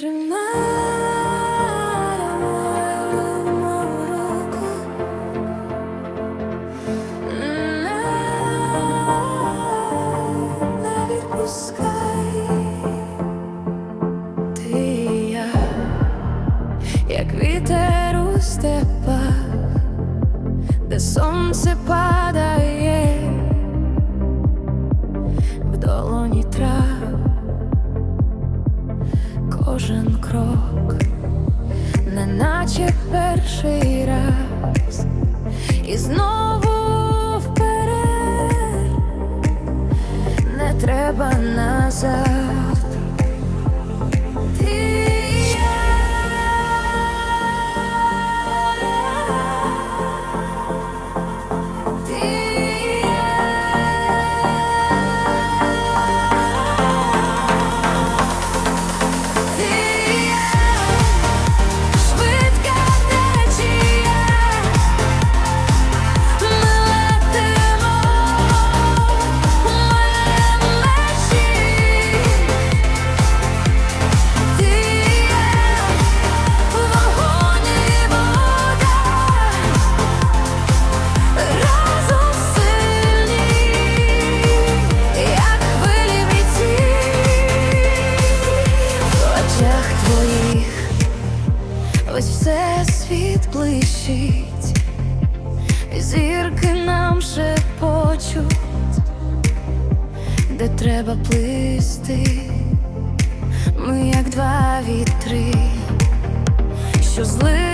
Тримай мою руку, не відпускай. Падає в долоні трав, кожен крок, неначе перший раз, і знову вперед, не треба назад. Блищить, зірки нам шепочуть, де треба плисти, ми як два вітри, що злились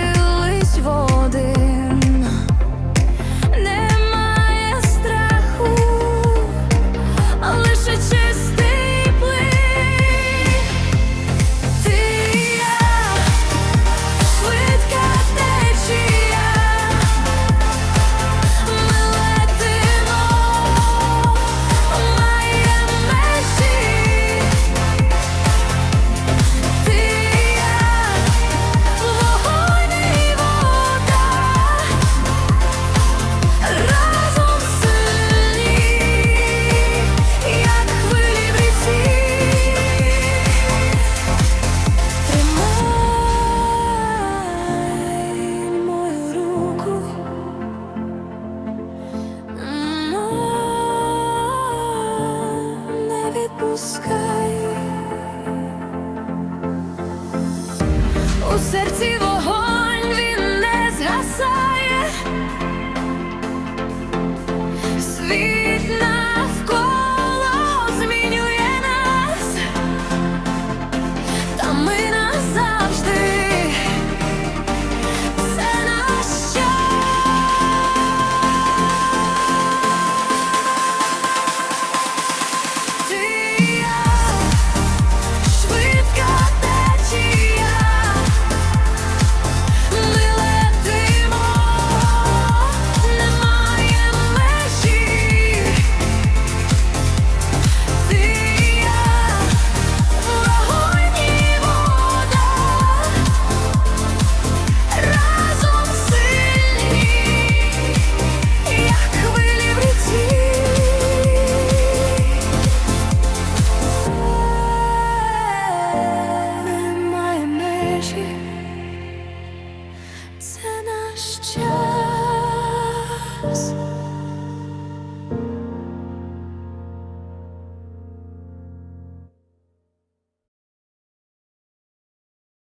у серці вогонь він не згасає. Світ